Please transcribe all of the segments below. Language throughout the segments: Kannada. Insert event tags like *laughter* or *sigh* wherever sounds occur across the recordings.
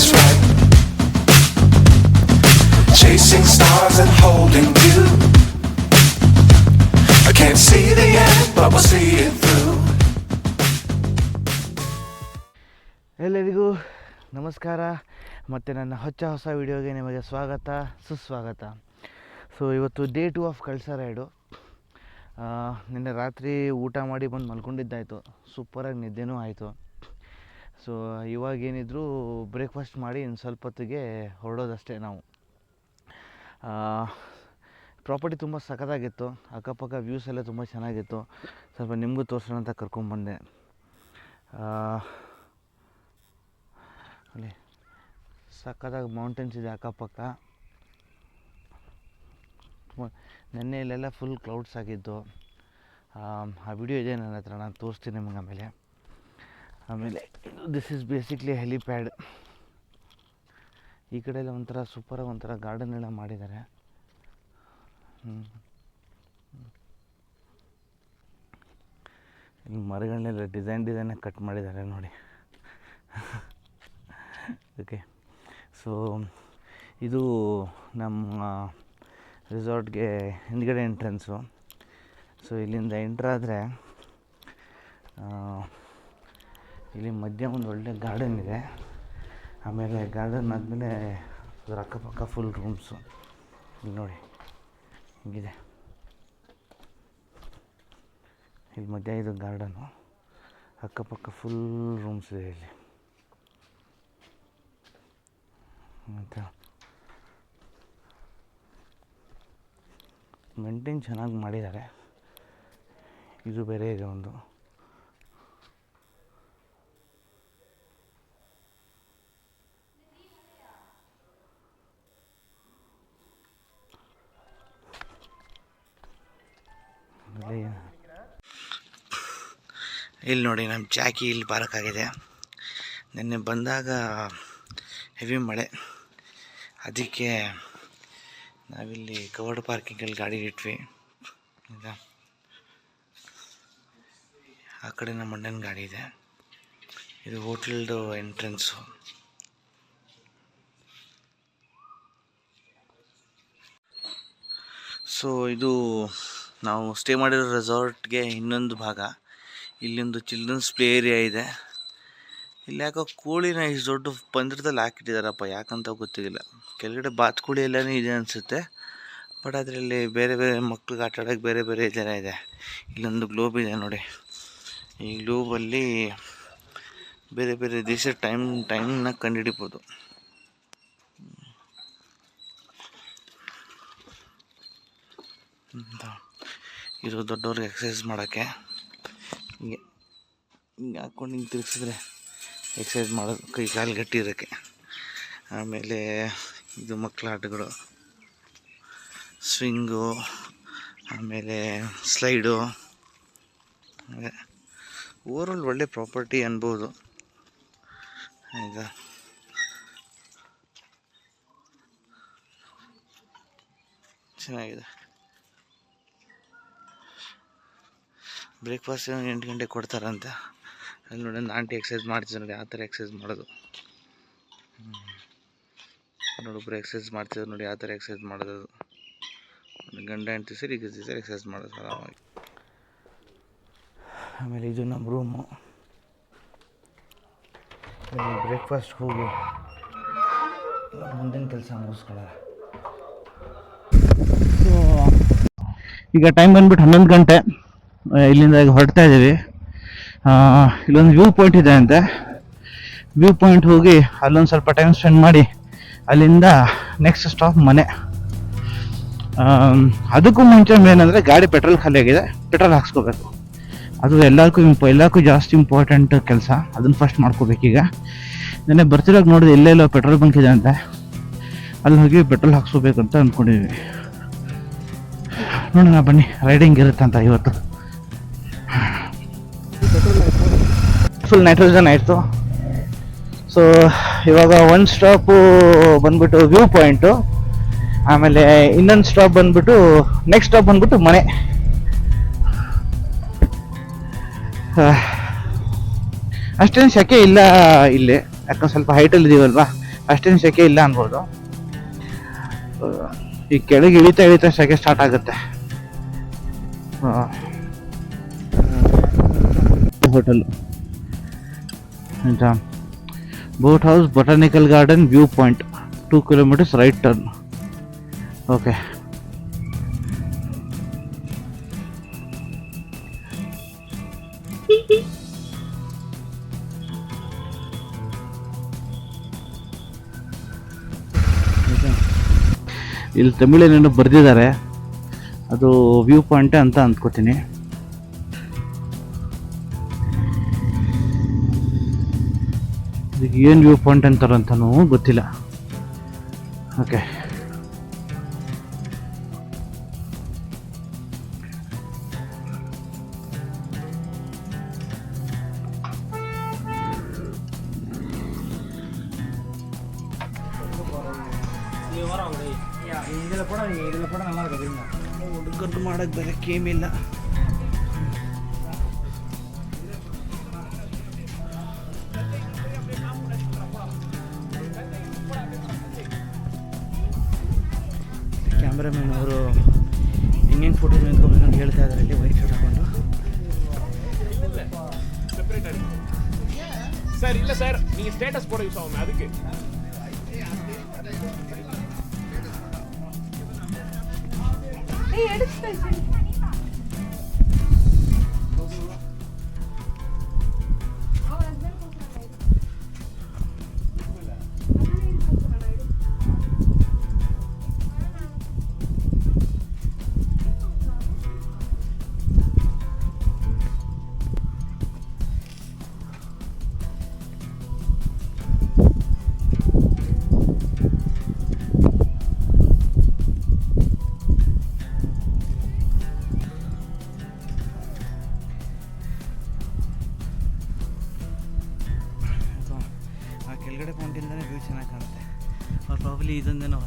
is right. Chasing stars and holding you. I can't see the end, but we'll see it through. ಎಲ್ಲರಿಗೂ ನಮಸ್ಕಾರ ಮತ್ತು ನನ್ನ ಹೊಚ್ಚ ಹೊಸ ವಿಡಿಯೋಗೆ ನಿಮಗೆ ಸ್ವಾಗತ ಸುಸ್ವಾಗತ ಸೊ ಇವತ್ತು day two of Kalasa ride ನಿನ್ನೆ ರಾತ್ರಿ ಊಟ ಮಾಡಿ ಬಂದು ಮಲ್ಕೊಂಡಿದ್ದಾಯಿತು ಸೂಪರಾಗಿ ನಿದ್ದೆನೂ ಆಯಿತು ಸೊ ಇವಾಗೇನಿದ್ರು ಬ್ರೇಕ್ಫಾಸ್ಟ್ ಮಾಡಿ ಇನ್ನು ಸ್ವಲ್ಪ ಹೊತ್ತಿಗೆ ಹೊರಡೋದಷ್ಟೇ ನಾವು. ಪ್ರಾಪರ್ಟಿ ತುಂಬ ಸಖತ್ತಾಗಿತ್ತು. ಅಕ್ಕಪಕ್ಕ ವ್ಯೂಸ್ ಎಲ್ಲ ತುಂಬ ಚೆನ್ನಾಗಿತ್ತು. ಸ್ವಲ್ಪ ನಿಮಗೂ ತೋರಿಸೋಣ ಅಂತ ಕರ್ಕೊಂಬಂದೆ ಆ, ಅಲ್ಲಿ ಸಖತ್ತಾಗಿ ಮೌಂಟೇನ್ಸ್ ಇದೆ ಅಕ್ಕಪಕ್ಕ. ತುಂಬ- ನೆನ್ನೆ ಇಲ್ಲೆಲ್ಲ ಫುಲ್ ಕ್ಲೌಡ್ಸ್ ಆಗಿದ್ದು ಆ ವಿಡಿಯೋ ಇದೆ ನನ್ನ ಹತ್ರ ನಾನು ತೋರಿಸ್ತೀನಿ ನಿಮಗೆ ಆಮೇಲೆ. ಆಮೇಲೆ ದಿಸ್ ಇಸ್ ಬೇಸಿಕ್ಲಿ ಹೆಲಿಪ್ಯಾಡ್ ಈ ಕಡೆ ಎಲ್ಲ ಒಂಥರ ಸೂಪರಾಗಿ ಒಂಥರ ಗಾರ್ಡನ್ ಎಲ್ಲ ಮಾಡಿದ್ದಾರೆ. ಇಲ್ಲಿ ಮರಗಳನ್ನೆಲ್ಲ ಡಿಸೈನ್ ಡಿಸೈನಾಗಿ ಕಟ್ ಮಾಡಿದ್ದಾರೆ ನೋಡಿ. *laughs* ಓಕೆ ಸೊ ಇದು ನಮ್ಮ ರಿಸಾರ್ಟ್ಗೆ ಹಿಂದ್ಗಡೆ ಎಂಟ್ರೆನ್ಸು ಸೊ ಇಲ್ಲಿಂದ ಎಂಟ್ರಾದರೆ ಇಲ್ಲಿ ಮಧ್ಯ ಒಂದು ಒಳ್ಳೆ ಗಾರ್ಡನ್ ಇದೆ. ಆಮೇಲೆ ಗಾರ್ಡನ್ ಆದಮೇಲೆ ಅದರ ಅಕ್ಕಪಕ್ಕ ಫುಲ್ ರೂಮ್ಸು ಇಲ್ಲಿ ನೋಡಿ, ಹಿಂಗಿದೆ. ಇಲ್ಲಿ ಮಧ್ಯ ಇದು ಗಾರ್ಡನು ಅಕ್ಕಪಕ್ಕ ಫುಲ್ ರೂಮ್ಸ್ ಇದೆ ಇಲ್ಲಿ. ಮತ್ತು ಮೇಂಟೈನ್ ಚೆನ್ನಾಗಿ ಮಾಡಿದ್ದಾರೆ. ಇದು ಬೇರೆ ಇದೆ ಒಂದು. ಇಲ್ಲಿ ನೋಡಿ ನಮ್ಮ ಚಾಕಿ ಇಲ್ಲಿ ಬಾರಕ್ಕಾಗಿದೆ. ನಿನ್ನೆ ಬಂದಾಗ ಹೆವಿ ಮಳೆ. ಅದಕ್ಕೆ ನಾವಿಲ್ಲಿ ಕವರ್ಡ್ ಪಾರ್ಕಿಂಗಲ್ಲಿ ಗಾಡಿ ಇಟ್ವಿ. ಈಗ ಆ ಕಡೆ ನಮ್ಮ ಅಣ್ಣನ ಗಾಡಿ ಇದೆ. ಇದು ಹೋಟೆಲ್ದು ಎಂಟ್ರೆನ್ಸು ಸೊ ಇದು ನಾವು ಸ್ಟೇ ಮಾಡಿರೋ ರೆಸಾರ್ಟ್ಗೆ ಇನ್ನೊಂದು ಭಾಗ. ಇಲ್ಲಿಂದು ಚಿಲ್ಡ್ರನ್ಸ್ ಪ್ಲೇ ಏರಿಯಾ ಇದೆ. ಇಲ್ಲಿ ಯಾಕೋ ಕೋಳಿನ ಇಷ್ಟು ದೊಡ್ಡ ಪಂದ್ರದಲ್ಲಿ ಹಾಕಿಟ್ಟಿದ್ದಾರಪ್ಪ, ಯಾಕಂತ ಗೊತ್ತಿಲ್ಲ. ಕೆಳಗಡೆ ಬಾತುಕೋಳಿ ಎಲ್ಲನೇ ಇದೆ ಅನಿಸುತ್ತೆ. ಬಟ್ ಅದರಲ್ಲಿ ಬೇರೆ ಬೇರೆ ಮಕ್ಳಿಗೆ ಆಟ ಆಡೋಕ್ಕೆ ಬೇರೆ ಬೇರೆ ಥರ ಇದೆ. ಇಲ್ಲೊಂದು ಗ್ಲೋಬ್ ಇದೆ ನೋಡಿ. ಈ ಗ್ಲೋಬಲ್ಲಿ ಬೇರೆ ಬೇರೆ ದೇಶದ ಟೈಮ್ ಟೈಮ್ನ ಕಂಡುಹಿಡಿಬೋದು. ಇದು ದೊಡ್ಡವ್ರಿಗೆ ಎಕ್ಸಸೈಸ್ ಮಾಡೋಕ್ಕೆ. ಹಿಂಗೆ ಹಿಂಗೆ ಹಾಕ್ಕೊಂಡು ಹಿಂಗೆ ತಿರುಗಿಸಿದ್ರೆ ಎಕ್ಸಸೈಸ್ ಮಾಡೋದು ಕೈ ಕಾಲು ಗಟ್ಟಿ ಇರೋಕ್ಕೆ. ಆಮೇಲೆ ಇದು ಮಕ್ಕಳ ಆಟಗಳು. ಸ್ವಿಂಗು ಆಮೇಲೆ ಸ್ಲೈಡು ಓವರಾಲ್ ಒಳ್ಳೆ ಪ್ರಾಪರ್ಟಿ ಅನ್ಬೋದು. ಆಯಿತಾ? ಚೆನ್ನಾಗಿದೆ. ಬ್ರೇಕ್ಫಾಸ್ಟ್ ಎಂಟು ಗಂಟೆಗೆ ಕೊಡ್ತಾರಂತೆ? ಅಲ್ಲಿ ನೋಡಿ ಆಂಟಿ ಎಕ್ಸಸೈಸ್ ಮಾಡ್ತಿದ್ರು ನೋಡಿ, ಆ ಥರ ಎಕ್ಸಸೈಸ್ ಮಾಡೋದು. ನೋಡು ಒಬ್ಬರು ಎಕ್ಸಸೈಸ್ ಮಾಡ್ತಿದ್ರು ನೋಡಿ, ಆ ಥರ ಎಕ್ಸಸೈಸ್ ಮಾಡೋದು. ಗಂಡ ಹೆಂಡತಿ ಸರಿ ಈಗ ಸೇರಿ ಎಕ್ಸಸೈಸ್ ಮಾಡೋದು ಆರಾಮಾಗಿ. ಆಮೇಲೆ ಇದು ನಮ್ಮ ರೂಮು ಬ್ರೇಕ್ಫಾಸ್ಟ್ ಹೋಗಿ ಮುಂದಿನ ಕೆಲಸ ಮುಗಿಸ್ಕೊಳ್ಳೋಣ. ಈಗ ಟೈಮ್ ಬಂದ್ಬಿಟ್ಟು ಹನ್ನೊಂದು ಗಂಟೆ. ಇಲ್ಲಿಂದ ಹೊರಡ್ತಾ ಇದ್ದೀವಿ. ಇಲ್ಲೊಂದು ವ್ಯೂ ಪಾಯಿಂಟ್ ಇದೆ ಅಂತೆ. ವ್ಯೂ ಪಾಯಿಂಟ್ ಹೋಗಿ ಅಲ್ಲೊಂದು ಸ್ವಲ್ಪ ಟೈಮ್ ಸ್ಪೆಂಡ್ ಮಾಡಿ ಅಲ್ಲಿಂದ ನೆಕ್ಸ್ಟ್ ಸ್ಟಾಪ್ ಮನೆ. ಅದಕ್ಕೂ ಮುಂಚೆ ಏನಂದರೆ ಗಾಡಿ ಪೆಟ್ರೋಲ್ ಖಾಲಿಯಾಗಿದೆ. ಪೆಟ್ರೋಲ್ ಹಾಕ್ಸ್ಕೋಬೇಕು. ಅದು ಎಲ್ಲರಿಗೂ ಇಂಪ ಎಲ್ಲರಿಗೂ ಜಾಸ್ತಿ ಇಂಪಾರ್ಟೆಂಟ್ ಕೆಲಸ. ಅದನ್ನು ಫಸ್ಟ್ ಮಾಡ್ಕೋಬೇಕೀಗ ನೆನ್ನೆ ಬರ್ತಿರೋಕೆ ನೋಡಿದೆ ಎಲ್ಲೆಲ್ಲೋ ಪೆಟ್ರೋಲ್ ಬಂಕ್ ಇದೆ ಅಂತ. ಅಲ್ಲಿ ಹೋಗಿ ಪೆಟ್ರೋಲ್ ಹಾಕ್ಸ್ಕೋಬೇಕು ಅಂತ ಅಂದ್ಕೊಂಡಿದ್ವಿ ನೋಡೋಣ ಬನ್ನಿ ರೈಡಿಂಗ್ ಇರುತ್ತಂತ ಇವತ್ತು. ಫುಲ್ ನೈಟ್ರೋಜನ್ ಆಯಿತು. ಸೊ ಇವಾಗ ಒಂದು ಸ್ಟಾಪು ಬಂದ್ಬಿಟ್ಟು ವ್ಯೂ ಪಾಯಿಂಟು ಆಮೇಲೆ ಇನ್ನೊಂದು ಸ್ಟಾಪ್ ಬಂದ್ಬಿಟ್ಟು ನೆಕ್ಸ್ಟ್ ಸ್ಟಾಪ್ ಬಂದ್ಬಿಟ್ಟು ಮನೆ. ಅಷ್ಟೇನು ಶೆಕೆ ಇಲ್ಲ ಇಲ್ಲಿ. ಯಾಕಂದ್ರೆ ಸ್ವಲ್ಪ ಹೈಟಲ್ಲಿ ಇದೀವಲ್ವಾ? ಅಷ್ಟೇನು ಸೆಕೆ ಇಲ್ಲ ಅನ್ಬೋದು. ಈ ಕೆಳಗೆ ಇಳಿತಾ ಇಳಿತಾ ಸೆಕೆ ಸ್ಟಾರ್ಟ್ ಆಗುತ್ತೆ. ಹೋಟೆಲ್ ಆಯ್ತಾ boat house botanical garden view point two kilometres right turn okay ಇಲ್ಲಿ ತಮಿಳೇನೇನೋ ಬರೆದಿದ್ದಾರೆ. ಅದು ವ್ಯೂ ಪಾಯಿಂಟ್ ಅಂತ ಅಂದ್ಕೋತೀನಿ. ಏನು ವ್ಯೂ ಪಾಯಿಂಟ್ ಅಂತಾರಂತನೂ ಗೊತ್ತಿಲ್ಲ. ಓಕೆ. ಹುಡುಗರು ಮಾಡೋಕ್ಕೆ ಬೇರೆ ಕೇಮಿಲ್ಲ சார் இல்ல சார் நீங்க ஸ்டேட்டஸ் போட யூஸ் ஆகும் அதுக்கு. எடுத்து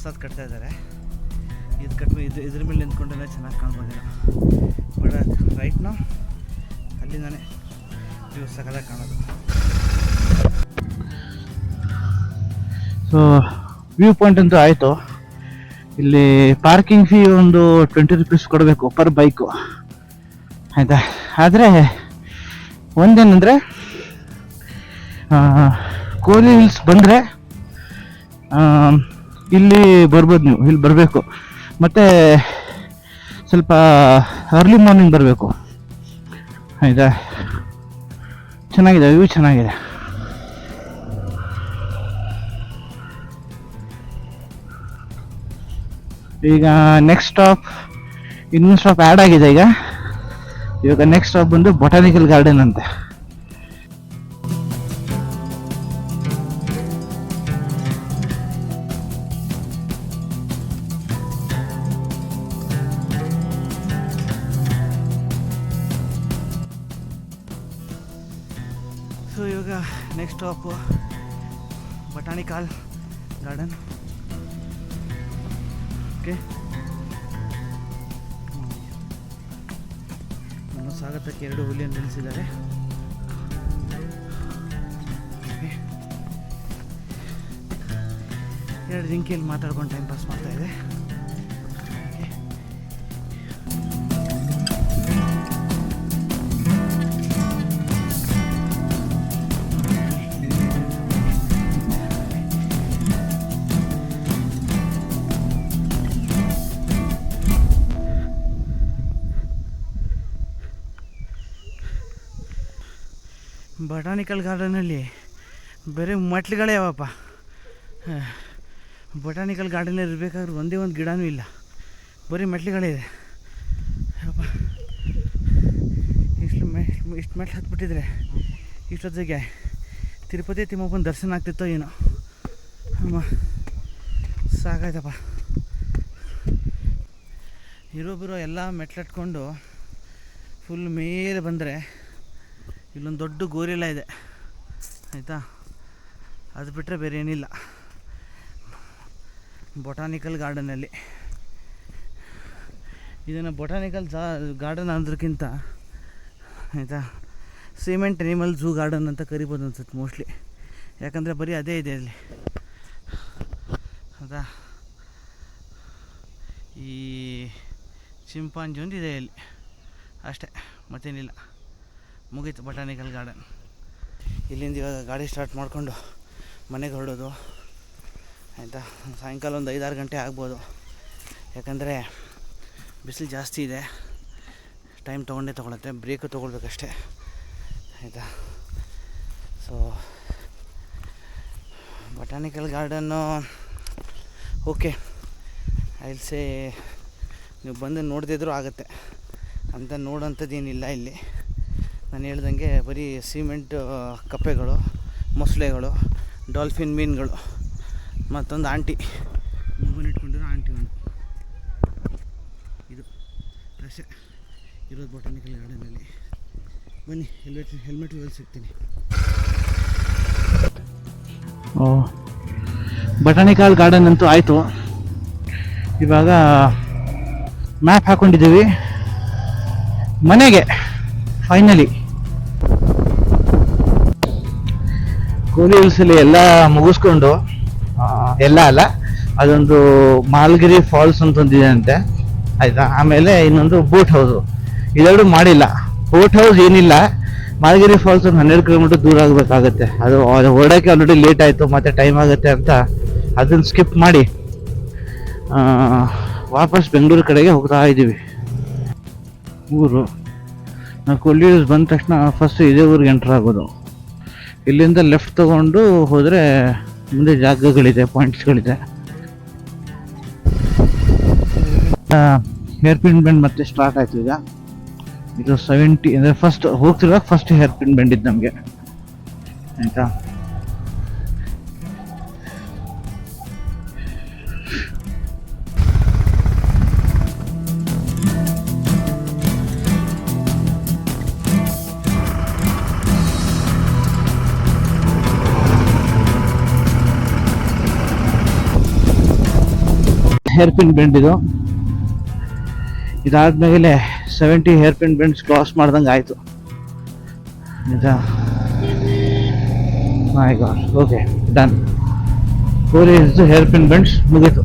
ಹೊಸದು ಕಟ್ತಾ ಇದ್ದಾರೆ. ಇದು ಕಟ್ಮೆ ಇದು ಇದ್ರ ಮೇಲೆ ನಿಂತ್ಕೊಂಡೆಲ್ಲ ಚೆನ್ನಾಗಿ ಕಾಣ್ಬೋದಿಲ್ಲ ಬಟ್ ಅಲ್ಲಿ ಅಲ್ಲಿಂದನೇ ವ್ಯೂ ಸಕಲಾಗಿ ಕಾಣೋದು. ಸೊ ವ್ಯೂ ಪಾಯಿಂಟ್ ಅಂತೂ ಆಯಿತು. ಇಲ್ಲಿ ಪಾರ್ಕಿಂಗ್ ಫೀ ಒಂದು ಟ್ವೆಂಟಿ ರುಪೀಸ್ ಕೊಡಬೇಕು ಪರ್ ಬೈಕು ಆಯಿತಾ? ಆದರೆ, ಒಂದೇನೆಂದರೆ ಕೋಲಿ ಹಿಲ್ಸ್ ಬಂದರೆ ಇಲ್ಲಿ ಬರ್ಬೋದು ನೀವು, ಇಲ್ಲಿ ಬರಬೇಕು. ಮತ್ತು ಸ್ವಲ್ಪ ಅರ್ಲಿ ಮಾರ್ನಿಂಗ್ ಬರಬೇಕು. ಆಯಿತಾ? ಚೆನ್ನಾಗಿದೆ, ವ್ಯೂ ಚೆನ್ನಾಗಿದೆ. ಈಗ ನೆಕ್ಸ್ಟ್ ಸ್ಟಾಪ್ ಇನ್ನೊಂದು ಸ್ಟಾಪ್ ಆ್ಯಡ್ ಆಗಿದೆ ಈಗ. ಇವಾಗ ನೆಕ್ಸ್ಟ್ ಸ್ಟಾಪ್ ಬಂದು ಬೊಟಾನಿಕಲ್ ಗಾರ್ಡನ್ ಅಂತೆ. Next stop botanical garden okay ನಮ್ಮ ಸ್ವಾಗತಕ್ಕೆ ಎರಡು ಹುಲಿಯನ್ನು ನಿಲ್ಲಿಸಿದ್ದಾರೆ. ಎರಡು ಜಿಂಕೆಯಲ್ಲಿ ಮಾತಾಡ್ಕೊಂಡು ಟೈಮ್ ಪಾಸ್ ಮಾಡ್ತಾ ಬಟಾನಿಕಲ್ ಗಾರ್ಡನಲ್ಲಿ ಬೇರೆ ಮಟ್ಲುಗಳೇ ಯಾವಪ್ಪ? ಬಟಾನಿಕಲ್ ಗಾರ್ಡನಲ್ಲಿ ಇರಬೇಕಾದ್ರೆ ಒಂದೇ ಒಂದು ಗಿಡನೂ ಇಲ್ಲ. ಬರೀ ಮೆಟ್ಲುಗಳೇ ಇದೆ ಯಪ್ಪ ಇಷ್ಟು ಮೆ, ಇಷ್ಟು ಮೆಟ್ಲು ಹತ್ಬಿಟ್ಟಿದ್ರೆ ಇಷ್ಟೊತ್ತಿಗೆ ತಿರುಪತಿ ತಿಮ್ಮಪ್ಪನ ದರ್ಶನ ಆಗ್ತಿತ್ತೋ ಏನೋ. ಅಮ್ಮ, ಸಾಕಾಯ್ತಪ್ಪ. ಇರೋ ಬಿರೋ ಎಲ್ಲ ಮೆಟ್ಲಟ್ಕೊಂಡು ಫುಲ್ ಮೇಲೆ ಬಂದರೆ ಇಲ್ಲೊಂದು ದೊಡ್ಡ ಗೋರಿಲ್ಲ ಇದೆ. ಆಯಿತಾ? ಅದು ಬಿಟ್ಟರೆ ಬೇರೆ ಏನಿಲ್ಲ. ಬೊಟಾನಿಕಲ್ ಗಾರ್ಡನಲ್ಲಿ ಇದನ್ನು ಬೊಟಾನಿಕಲ್ ಜಾ ಗಾರ್ಡನ್ ಅಂದ್ರಕ್ಕಿಂತ ಆಯಿತಾ? ಸಿಮೆಂಟ್ ಅನಿಮಲ್ ಝೂ ಗಾರ್ಡನ್ ಅಂತ ಕರಿಬೋದು ಅನ್ಸುತ್ತೆ ಮೋಸ್ಟ್ಲಿ ಯಾಕಂದರೆ ಬರೀ ಅದೇ ಇದೆ ಅಲ್ಲಿ. ಹೌದಾ ಈ ಚಿಂಪಾಂಜಿ ಒಂದು ಇದೆ ಇಲ್ಲಿ ಅಷ್ಟೇ, ಮತ್ತೇನಿಲ್ಲ. ಮುಗೀತು ಬಟಾನಿಕಲ್ ಗಾರ್ಡನ್. ಇಲ್ಲಿಂದ ಇವಾಗ ಗಾಡಿ ಸ್ಟಾರ್ಟ್ ಮಾಡಿಕೊಂಡು ಮನೆಗೆ ಹೊರಡೋದು. ಆಯಿತಾ? ಸಾಯಂಕಾಲ ಒಂದು ಐದಾರು ಗಂಟೆ ಆಗ್ಬೋದು. ಯಾಕಂದರೆ ಬಿಸಿಲು ಜಾಸ್ತಿ ಇದೆ. ಟೈಮ್ ತೊಗೊಂಡೇ ತೊಗೊಳುತ್ತೆ. ಬ್ರೇಕು ತೊಗೊಳ್ಬೇಕಷ್ಟೇ. ಆಯಿತಾ? ಸೊ ಬಟಾನಿಕಲ್ ಗಾರ್ಡನ್ನು ಓಕೆ ಐಲ್ಸೆ ನೀವು ಬಂದು ನೋಡದಿದ್ರೂ ಆಗುತ್ತೆ. ಅಂತ ನೋಡೋಂಥದ್ದು ಏನಿಲ್ಲ ಇಲ್ಲಿ. ನಾನು ಹೇಳ್ದಂಗೆ ಬರೀ ಸಿಮೆಂಟ್ ಕಪ್ಪೆಗಳು, ಮೊಸಳೆಗಳು, ಡಾಲ್ಫಿನ್ ಮೀನುಗಳು, ಮತ್ತೊಂದು ಆಂಟಿ. ಮೊಬೈಲ್ ಇಟ್ಕೊಂಡಿರೋ ಆಂಟಿ ಒಂದು. ಇದು. ಅಷ್ಟೇ ಇರೋದು ಬೊಟಾನಿಕಲ್ ಗಾರ್ಡನಲ್ಲಿ ಬನ್ನಿ ಹೆಲ್ಮೆಟ್ ಹೆಲ್ಮೆಟ್ ವೆಲ್ ಸಿಗ್ತೀನಿ ಓ ಬಟಾನಿಕಲ್ ಗಾರ್ಡನ್ ಅಂತೂ ಆಯಿತು. ಇವಾಗ ಮ್ಯಾಪ್ ಹಾಕೊಂಡಿದ್ದೀವಿ. ಮನೆಗೆ ಫೈನಲಿ ಕೋಲಿ ಹಿಲ್ಸಲ್ಲಿ ಎಲ್ಲ ಮುಗಿಸ್ಕೊಂಡು ಎಲ್ಲ ಅಲ್ಲ, ಅದೊಂದು ಮಾಲ್ಗಿರಿ ಫಾಲ್ಸ್ ಅಂತ ಒಂದಿದೆ ಅಂತೆ. ಆಯಿತಾ? ಆಮೇಲೆ ಇನ್ನೊಂದು ಬೋಟ್ ಹೌಸು. ಇದೆರಡು ಮಾಡಿಲ್ಲ. ಬೋಟ್ ಹೌಸ್ ಏನಿಲ್ಲ. ಮಾಲ್ಗಿರಿ ಫಾಲ್ಸ್ ಒಂದು ಹನ್ನೆರಡು ಕಿಲೋಮೀಟರ್ ದೂರ ಆಗಬೇಕಾಗತ್ತೆ. ಅದು ಹೊರಡೋಕ್ಕೆ ಆಲ್ರೆಡಿ ಲೇಟ್ ಆಯಿತು, ಮತ್ತೆ ಟೈಮ್ ಆಗುತ್ತೆ ಅಂತ ಅದನ್ನು ಸ್ಕಿಪ್ ಮಾಡಿ ವಾಪಸ್ ಬೆಂಗಳೂರು ಕಡೆಗೆ ಹೋಗ್ತಾ ಇದ್ದೀವಿ. ಊರು. ನಾವು ಕೊಲ್ಲಿ ಬಂದ ತಕ್ಷಣ ಫಸ್ಟ್ ಇದೇ ಊರಿಗೆ ಎಂಟ್ರ್ ಆಗೋದು. ಇಲ್ಲಿಂದ ಲೆಫ್ಟ್ ತಗೊಂಡು ಹೋದರೆ ಮುಂದೆ ಜಾಗಗಳಿದೆ ಪಾಯಿಂಟ್ಸ್ಗಳಿದೆ ಹೇರ್ ಪಿನ್ ಬೆಂಡ್ ಮತ್ತೆ ಸ್ಟಾರ್ಟ್ ಆಯ್ತು ಈಗ. ಇದು ಸೆವೆಂಟಿ ಅಂದರೆ ಫಸ್ಟ್ ಹೋಗ್ತಿರುವಾಗ ಫಸ್ಟ್ ಹೇರ್ ಪಿನ್ ಬೆಂಡ್ ಇದ್ದು ನಮಗೆ. ಆಯಿತಾ? ಹೇರ್ ಪಿನ್ ಬೆಂಡ್ ಇದು. ಇದಾದ್ಮೇಲೆ seventy hair pin bends cross ಮಾಡ್ದಂಗೆ ಆಯಿತು. ನಿಜಾ my god okay done four years hairpin bends ಮುಗೀತು.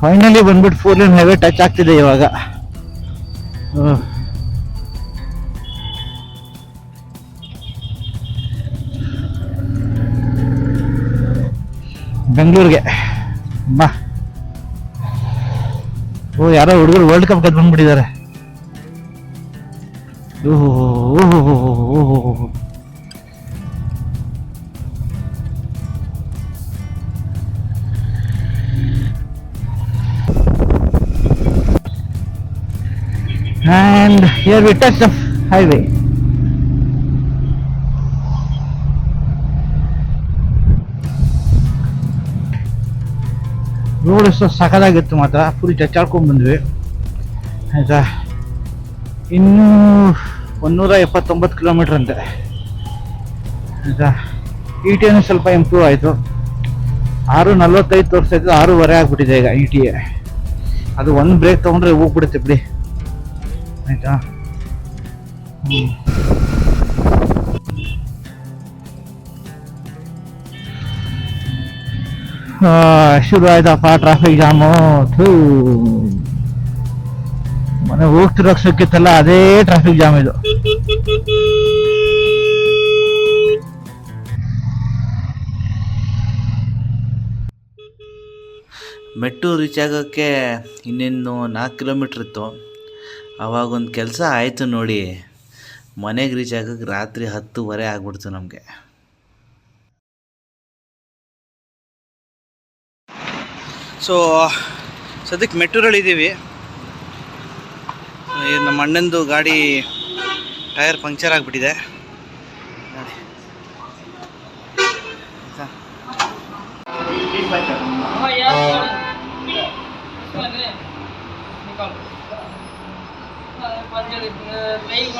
ಫೈನಲಿ ಬಂದ್ಬಿಟ್ಟು ಫೋರ್ ಲೈನ್ ಹೈವೇ ಟಚ್ ಆಗ್ತಿದೆ ಇವಾಗ. ಬೆಂಗಳೂರಿಗೆ. ಬಾ. ಓ, ಯಾರೋ ಹುಡುಗರು ವರ್ಲ್ಡ್ ಕಪ್ ಗೆದ್ದು ಬಂದ್ಬಿಟ್ಟಿದ್ದಾರೆ ಓಹೋ ಓಹೋ ಓಹೋ and here we touch the highway. Road ಎಷ್ಟು ಸಖತ್ತಾಗಿತ್ತು ಮಾತ್ರ ಫುಲ್ ಚಚ್ಚಾಡ್ಕೊಂಡು ಬಂದ್ವಿ ಆಯ್ತಾ ಇನ್ನೂ ಒನ್ನೂರ ಎಪ್ಪತ್ತೊಂಬತ್ತು ಕಿಲೋಮೀಟ್ರ್ ಅಂತೆ ಆಯ್ತಾ ಇ ಟಿ ಸ್ವಲ್ಪ ಇಂಪ್ರೂವ್ ಆಯಿತು. ಆರು ನಲ್ವತ್ತೈದು ತೋರಿಸ್ತಾ ಇತ್ತು ಆರೂವರೆ ಆಗಿಬಿಟ್ಟಿದೆ ಈಗ ಇ ಟಿ ಅದು ಒಂದು ಬ್ರೇಕ್ ತೊಗೊಂಡ್ರೆ ಹೋಗ್ಬಿಡುತ್ತೆ ಬಿಡಿ. ಆಯ್ತಾ? ಶುರು ಆಯ್ತಪ್ಪ ಟ್ರಾಫಿಕ್ ಜಾಮು ಥೂ. ಮನೆ ಹೋಗ್ತಿರೋ ಸಿಕ್ಕಿತ್ತಲ್ಲ ಅದೇ ಟ್ರಾಫಿಕ್ ಜಾಮ್ ಇದು. ಮೆಟ್ಟೂರು ರೀಚ್ ಆಗೋಕ್ಕೆ ಇನ್ನೇನು ನಾಲ್ಕು ಕಿಲೋಮೀಟ್ರ್ ಇತ್ತು. ಆವಾಗ ಒಂದು ಕೆಲಸ ಆಯಿತು ನೋಡಿ. ಮನೆಗೆ ರೀಚ್ ಆಗೋಕ್ಕೆ ರಾತ್ರಿ ಹತ್ತುವರೆ ಆಗ್ಬಿಡ್ತು ನಮಗೆ. ಸೊ ಸದ್ಯಕ್ಕೆ ಮೆಟ್ಟೂರಲ್ಲಿದ್ದೀವಿ. ನಮ್ಮ ಅಣ್ಣಂದು ಗಾಡಿ ಟೈರ್ ಪಂಕ್ಚರ್ ಆಗಿಬಿಟ್ಟಿದೆ. ನೋಡಿ. வெயில்